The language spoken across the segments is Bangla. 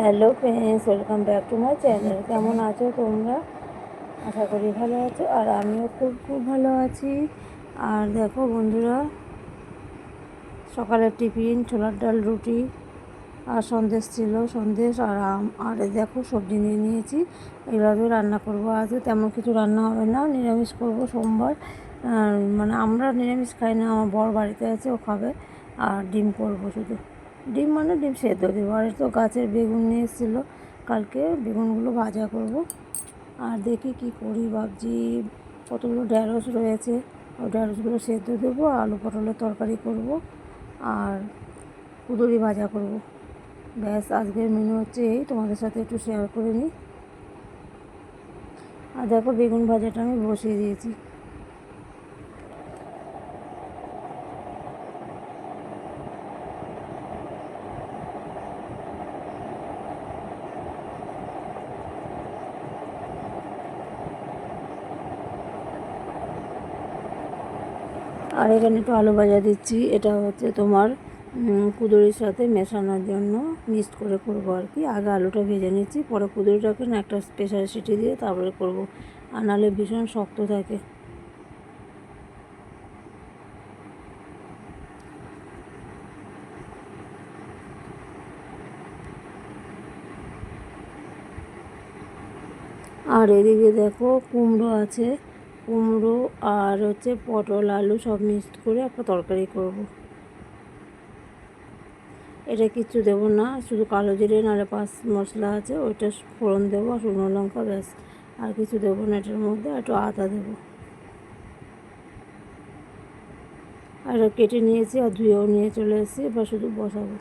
Hello friends welcome back to my channel কেমন আছো তোমরা? আশা করি ভালো আছো, আর আমিও খুব খুব ভালো আছি। আর দেখো বন্ধুরা, সকালের টিফিন, ছোলার ডাল, রুটি, আর সন্দেশ ছিল, সন্দেশ আর আম। আর দেখো সবজি নিয়ে নিয়েছি এগুলো রান্না করব আজ। তেমন কিছু রান্না হবে না, নিরামিষ করব সোমবার। মানে আমরা নিরামিষ খাই না, আমার বর বাড়িতে আছে, ও খাবে, আর ডিম করব শুধু। ডিম মানে ডিম সেদ্ধ। দেবো আর তো গাছের বেগুন নিয়ে এসেছিল। কালকে বেগুনগুলো ভাজা করব। আর দেখি কি করি ভাবছি। কতগুলো ঢ্যাঁড়স রয়েছে, ওই ঢ্যাঁড়সগুলো সেদ্ধ দেবো, আলু পটলের তরকারি করব, আর কুদুরি ভাজা করব। ব্যাস, আজকের মেনু হচ্ছে এই। তোমাদের সাথে একটু শেয়ার করে নিই। আর দেখো, বেগুন ভাজাটা আমি বসিয়ে দিয়েছি। আর এখানে একটু আলু ভাজা দিচ্ছি। এটা হচ্ছে তোমার কুদুরির সাথে মেশানোর জন্য মিক্সড করে করব আর কি। আগে আলুটা ভেজে নিচ্ছি, পরে কুদুরিটাকে না একটা স্পেশাল সিটি দিয়ে তারপরে করব। আর নাহলে ভীষণ শক্ত থাকে। আর এদিকে দেখো কুমড়ো আছে। কুমড়ো আর হচ্ছে পটল, আলু সব মিক্সড করে একটা তরকারি করব। এটা কিচ্ছু দেবো না, শুধু কালো জিরে নাহলে পাঁচ মশলা আছে, ওইটা ফোড়ন দেবো আর শুকনো লঙ্কা ব্যাস। আর কিছু দেবো না এটার মধ্যে একটু আদা দেবো। আর কেটে নিয়েছি আর ধুয়েও নিয়ে চলে এসেছি, এবার শুধু বসাবো।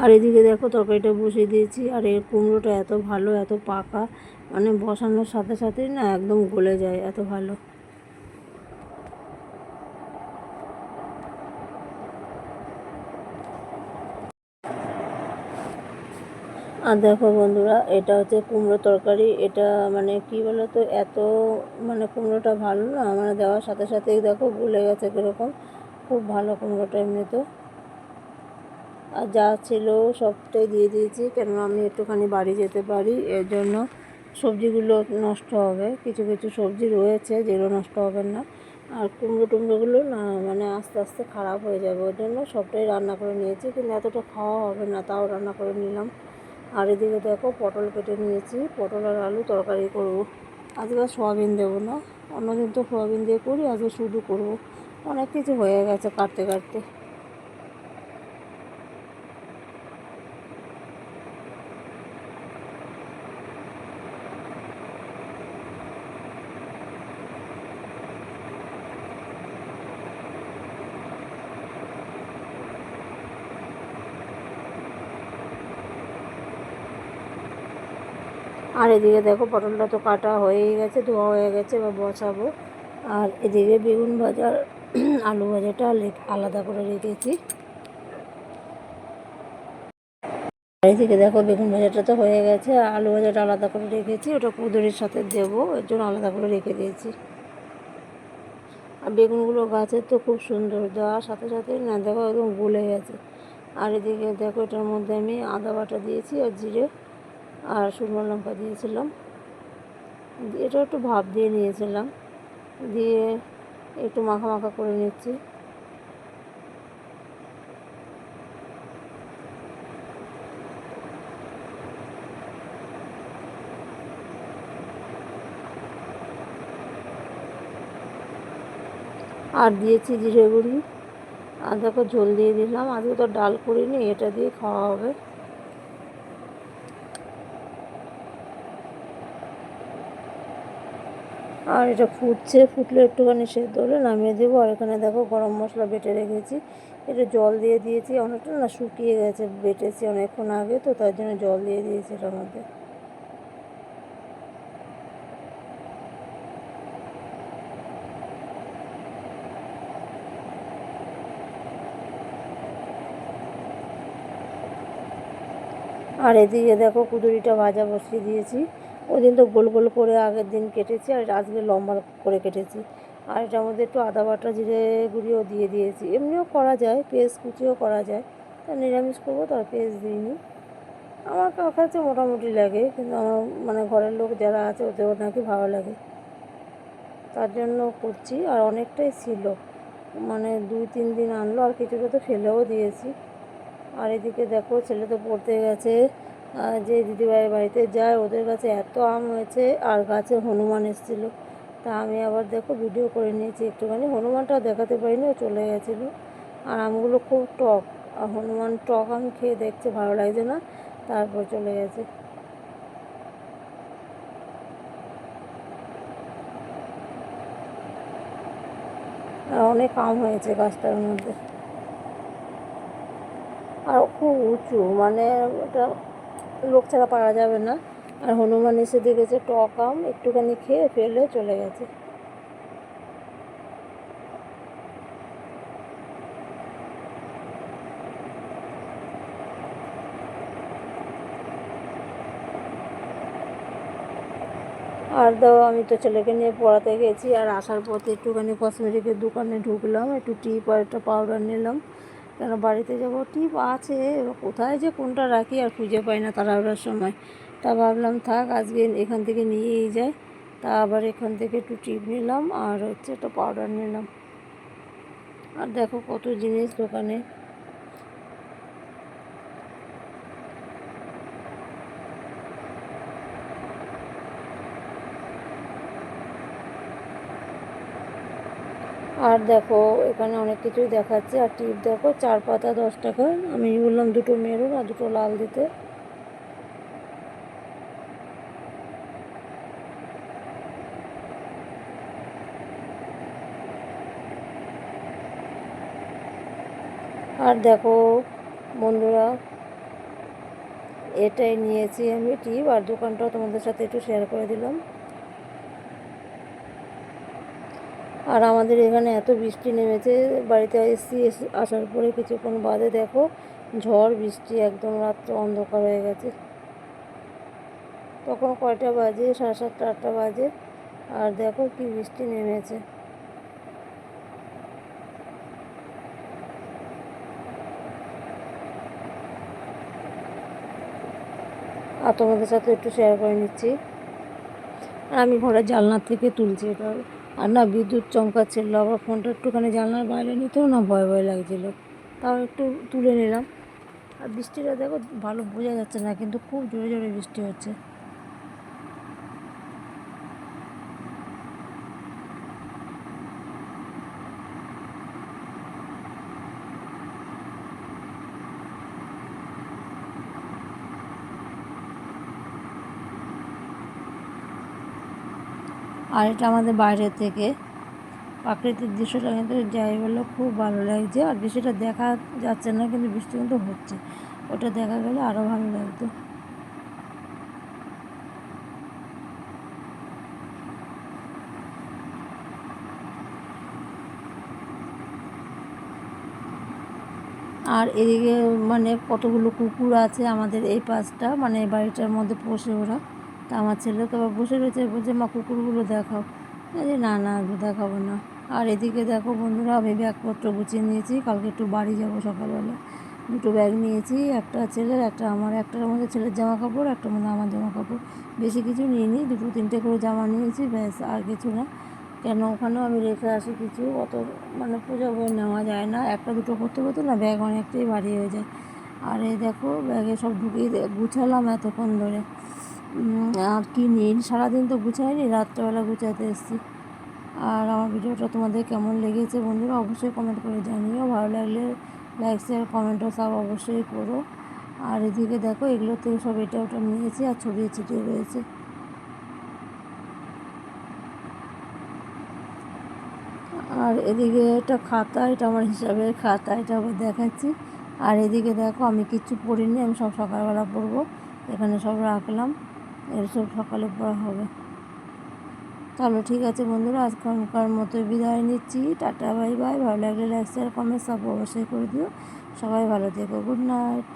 আর এদিকে দেখো তরকারিটা বসিয়ে দিয়েছি, আর এর কুমড়োটা এত ভালো, এত পাকা মানে বসানোর সাথে সাথেই না একদম গলে যায় এত ভালো। আর দেখো বন্ধুরা, এটা হচ্ছে কুমড়ো তরকারি, এটা মানে কি বলো তো এত মানে কুমড়োটা ভালো না মানে দেওয়ার সাথে সাথেই দেখো গলে গেছে কীরকম, খুব ভালো কুমড়োটা এমনিতে আর যা ছিল সবটাই দিয়ে দিয়েছি কেন আমি একটুখানি বাড়ি যেতে পারি, এর জন্য সবজিগুলো নষ্ট হবে, কিছু কিছু সবজি রয়েছে যেগুলো নষ্ট হবে না। আর কুমড়ো টুমড়োগুলো না মানে আস্তে আস্তে খারাপ হয়ে যাবে ওই জন্য সবটাই রান্না করে নিয়েছি, কিন্তু এতটা খাওয়া হবে না, তাও রান্না করে নিলাম। আর এদিকে দেখো পটল কেটে নিয়েছি, পটল আর আলু তরকারি করব। আজকে সোয়াবিন দেবো না, অন্যদিন তো সোয়াবিন দিয়ে করি, আজকে শুধু করব। অনেক কিছু হয়ে গেছে কাটতে কাটতে। আর এদিকে দেখো পটলটা তো কাটা হয়েই গেছে, ধোয়া হয়ে গেছে বা বসাবো। আর এদিকে বেগুন ভাজার আলু ভাজাটা আলাদা করে রেখেছি। এদিকে দেখো বেগুন ভাজাটা তো হয়ে গেছে আলু ভাজাটা আলাদা করে রেখেছি, ওটা কুদরির সাথে দেবো, এর জন্য আলাদা করে রেখে দিয়েছি। আর বেগুনগুলো গাছের তো খুব সুন্দর দেওয়ার সাথে সাথে না দেখো একদম গলে গেছে। আর এদিকে দেখো এটার মধ্যে আমি আদা বাটা দিয়েছি আর জিরে। আর শুকনো লঙ্কা দিয়েছিলাম। এটা একটু ভাপ দিয়ে নিয়েছিলাম। দিয়ে একটু মাখা মাখা করে নিচ্ছি। আর দিয়েছি জিরে গুঁড়ি। আর দেখো ঝোল দিয়ে দিলাম। আজকে তো ডাল করিনি, এটা দিয়ে খাওয়া হবে। আর এটা ফুটছে, ফুটলে একটুখানি সেদ্ধ হলে নামিয়ে দেবো। আর এখানে দেখো গরম মশলা বেটে রেখেছি। এটা জল দিয়ে দিয়েছি, অনেকটা না শুকিয়ে গেছে, বেটেছি অনেকক্ষণ আগে, তো তার জন্য জল দিয়ে দিয়েছি এটার মধ্যে। আর এদিকে দেখো কুদুরিটা ভাজা বসিয়ে দিয়েছি। ওই তো গোল গোল করে আগের দিন কেটেছি আর আজকে লম্বা করে কেটেছি। আর এটার মধ্যে একটু আদা বাটা, জিরে গুঁড়িও দিয়ে দিয়েছি। এমনিও করা যায়, পেঁয়াজ কুচিও করা যায়। তা নিরামিষ করব তো আর পেঁয়াজ দিইনি। আমার কাছে মোটামুটি লাগে, কিন্তু আমার মানে ঘরের লোক যারা আছে ওদের নাকি ভালো লাগে। তার জন্য করছি আর অনেকটাই ছিল। মানে দুই তিন দিন আনলো আর কিছুটা তো ফেলেও দিয়েছি। আর এদিকে দেখো ছেলে তো পড়তে গেছে। যে দিদিভাইয়ের বাড়িতে যায়, ওদের কাছে এত আম হয়েছে আর গাছে হনুমান এসেছিল। তা আমি আবার দেখো ভিডিও করে নিয়েছি, একটুখানি হনুমানটাও দেখাতে পারিনি, ও চলে গেছিল। আর আমগুলো খুব টক, আর হনুমান টক আম খেয়ে দেখছে, ভালো লাগছে না, তারপর চলে গেছে। আর অনেক আম হয়েছে গাছটার মধ্যে। আর খুব উঁচু মানে ওটা লোক ছাড়া পারা যাবে না। আর হনুমান এসে দেখেছে টক আম একটুখানি খেয়ে ফেলে চলে গেছে। আর দাও, আমি তো ছেলেকে নিয়ে পড়াতে গেছি, আর আসার পথে একটুখানি কসমেটিকের দোকানে ঢুকলাম, একটু টিপ আর একটা পাউডার নিলাম। কেন বাড়িতে যাব? টিপ আছে, এবার কোথায় যে কোনটা রাখি আর খুঁজে পাই না তাড়াহুড়ার সময়। তা ভাবলাম থাক, আজকে এখান থেকে নিয়েই যায় তা আবার এখান থেকে একটু টিপ নিলাম আর হচ্ছে একটা পাউডার নিলাম। আর দেখো কত জিনিস দোকানে। আর দেখো, এখানে অনেক কিছুই দেখাচ্ছে। আর টিপ দেখো, চার পাতা, দশ টাকা। আমি বললাম দুটো মেরুন আর দুটো লাল দিতে। আর দেখো, বন্ধুরা, এটাই নিয়েছি আমি টিপ। আর দোকানটাও তোমাদের সাথে একটু শেয়ার করে দিলাম। আর আমাদের এখানে এত বৃষ্টি নেমেছে, বাড়িতে এসছি আসার পরে কিছুক্ষণ বাদে দেখো ঝড়, বৃষ্টি একদম রাত্রে অন্ধকার হয়ে গেছে। তখন কয়টা বাজে? সাড়ে সাতটা, আটটা বাজে। আর দেখো কি বৃষ্টি নেমেছে। আর তোমাদের সাথে একটু শেয়ার করে নিচ্ছি। আর আমি ঘরের জানলার থেকে তুলছি এটা। আর না, বিদ্যুৎ চমকাচ্ছিল আবার ফোনটা একটুখানি জানলার বাইরে নিতেও না ভয় ভয় লাগছিল। তাও একটু তুলে নিলাম। আর বৃষ্টিটা দেখো, ভালো বোঝা যাচ্ছে না, কিন্তু খুব জোরে জোরে বৃষ্টি হচ্ছে। আর এটা আমাদের বাইরে থেকে। প্রাকৃতিক দৃশ্যটা কিন্তু যাই বলল খুব ভালো লাগছে। আর বৃষ্টিটা দেখা যাচ্ছে না, কিন্তু বৃষ্টি কিন্তু হচ্ছে। ওটা দেখা গেলে আরও ভালো লাগতো। আর এদিকে মানে কতগুলো কুকুর আছে আমাদের এই পাশটা মানে বাড়িটার মধ্যে পোষে ওরা। তা আমার ছেলে তো বসে রয়েছে, বলছে, মা, কুকুরগুলো দেখাও। যে না না দেখাবো না। আর এদিকে দেখো বন্ধুরা, আমি ব্যাগপত্র গুছিয়ে নিয়েছি, কালকে একটু বাড়ি যাব সকালবেলা। দুটো ব্যাগ নিয়েছি, একটা ছেলের, একটা আমার, একটার মধ্যে ছেলের জামা কাপড় একটার মধ্যে আমার জামা কাপড় বেশি কিছু নিয়ে নিই দুটো, তিনটে করে জামা নিয়েছি, ব্যাস, আর কিছু না। কেন ওখানেও আমি রেখে আসি কিছু, অত মানে পুজো বই নেওয়া যায় না, একটা দুটো করতে করতে না ব্যাগ অনেকটাই ভারী হয়ে যায়। আর এই দেখো, ব্যাগে সব ঢুকিয়ে গুছালাম এতক্ষণ ধরে। আর কি নিই। সারাদিন তো গুছাইনি, রাত্রেবেলা গুছাতে এসেছি। আর আমার ভিডিওটা তোমাদের কেমন লেগেছে বন্ধুরা অবশ্যই কমেন্ট করে জানিও। ভালো লাগলে লাইক শেয়ার কমেন্টও সব অবশ্যই করো। আর এদিকে দেখো, এগুলো এগুলোতে সব এটা ওটা নিয়েছি আর ছড়িয়ে ছিটিয়ে রয়েছে। আর এদিকে একটা খাতা, এটা আমার হিসাবের খাতা, এটা আবার দেখাচ্ছি। আর এদিকে দেখো, আমি কিচ্ছু পড়িনি, আমি সব সকালবেলা পড়ব। এখানে সব রাখলাম। এর সব সকালে পড়া হবে। তাহলে ঠিক আছে বন্ধুরা, আজকালকার মতো বিদায় নিচ্ছি। Tata, bye bye. ভালো লাগলে লাইক শেয়ার কমেন্ট সব অবশ্যই করে দিও। সবাই ভালো থেকো। Good night